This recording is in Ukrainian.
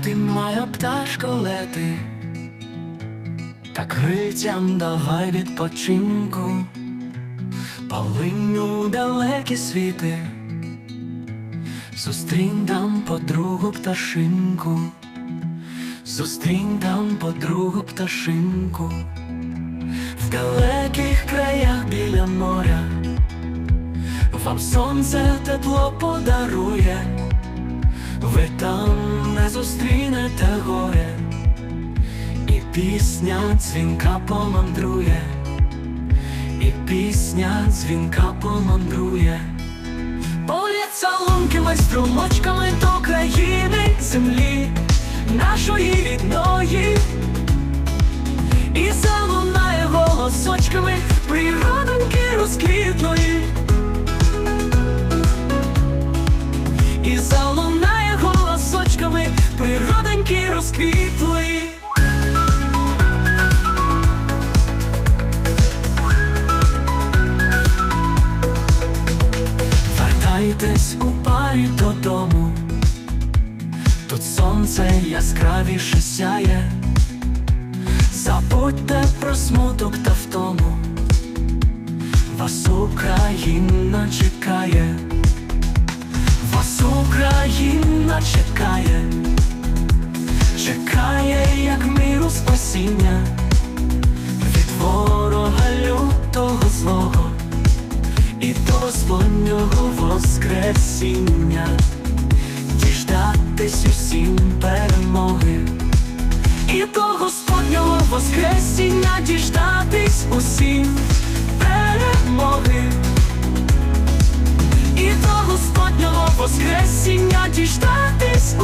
ти моя пташко лети, та крильцям давай відпочинку, полиню далекі світи, зустрінь там подругу пташинку, зустрінь там подругу пташинку, в далеких краях біля моря, вам сонце тепло подарує. Ви там не зустрінете горе, і пісня дзвінка помандрує, і пісня дзвінка помандрує, Поляться лункими струмочками до країни землі, нашої рідної, і залунає голосочками природоньки розквітної. І залунає розквітли. Вертайтесь у парі додому, тут сонце яскравіше сяє, забудьте про смуток та втому, вас Україна чекає. Вас Україна чекає, чекає, як миру спасіння. Від ворога лютого злого і до Господнього воскресіння, діждатись усім перемоги, і до Господнього воскресіння. Діждатись усім перемоги. І до Господнього воскресіння. Діждатись